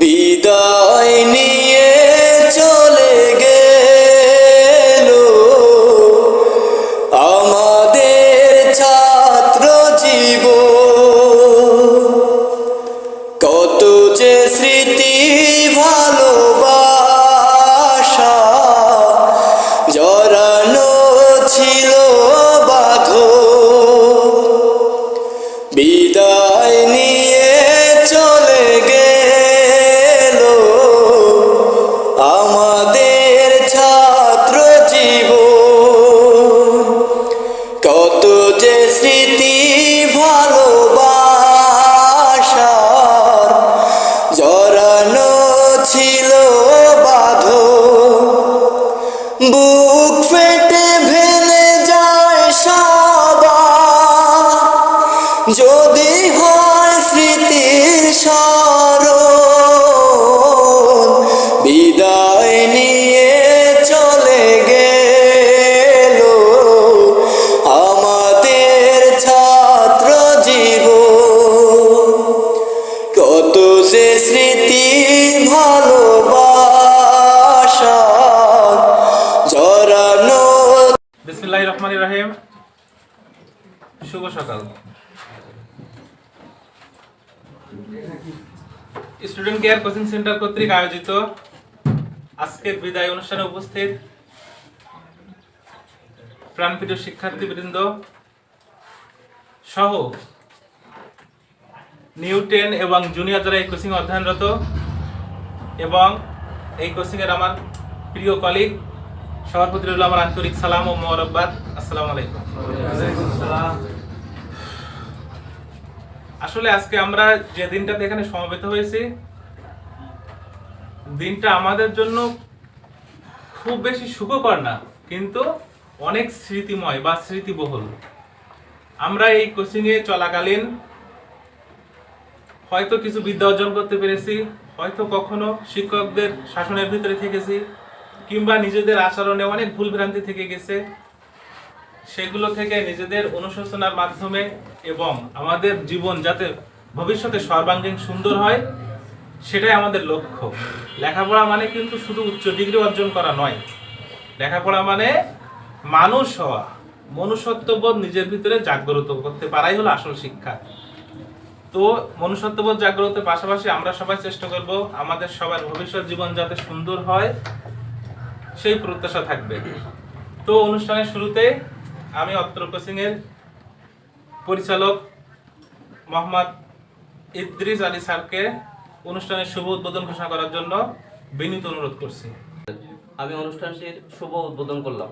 বিদায় নিয়ে চলে গেল। আমাদের ছাত্র জীব কত যে স্মৃতি ভালোবাসা, জড়ানো ছিল বাঁধো বিদায় নিয়ে শুভ সকাল। স্টুডেন্ট কেয়ার কোচিং সেন্টার কর্তৃক আয়োজিত আজকের বিদায় অনুষ্ঠানে উপস্থিত প্রাণপ্রিয় শিক্ষার্থীবৃন্দ সহ নিউ টেন এবং জুনিয়র যারা এই কোচিং অধ্যয়নরত এবং এই কোচিংয়ের আমার প্রিয় কলিগ সবার প্রতি রইল আমার আন্তরিক সালাম ও মোরব্বাদ আসসালামু আলাইকুম। আসলে আজকে আমরা যে দিনটাতে এখানে সমবেত হয়েছি, দিনটা আমাদের জন্য খুব বেশি সুখকর না, কিন্তু অনেক স্মৃতিময় বা স্মৃতিবহুল। আমরা এই কোচিং এ চলাকালীন হয়তো কিছু বিদ্যা অর্জন করতে পেরেছি, হয়তো কখনো শিক্ষকদের শাসনের ভিতরে থেকেছি কিংবা নিজেদের আচরণে অনেক ভুল ভ্রান্তি থেকে গেছে, সেগুলো থেকে নিজেদের অনুশোচনার মাধ্যমে এবং আমাদের জীবন যাতে ভবিষ্যতে সর্বাঙ্গীন সুন্দর হয়, সেটাই আমাদের লক্ষ্য। লেখাপড়া মানে কিন্তু শুধু উচ্চ ডিগ্রি অর্জন করা নয়। লেখাপড়া মানে মানুষ হওয়া, মনুষ্যত্ববোধ নিজের ভিতরে জাগ্রত করতে পারাই হলো আসল শিক্ষা। তো মনুষ্যত্ববোধ জাগ্রতের পাশাপাশি আমরা সবাই চেষ্টা করব আমাদের সবার ভবিষ্যৎ জীবন যাতে সুন্দর হয় সেই প্রত্যাশা থাকবে। তো অনুষ্ঠানের শুরুতে আমি অত্র কোচিং এর পরিচালক মোহাম্মদ ইদ্রিস আলী স্যারকে অনুষ্ঠানের শুভ উদ্বোধন ঘোষণা করার জন্য বিনীত অনুরোধ করছি। আমি অনুষ্ঠানটির শুভ উদ্বোধন করলাম।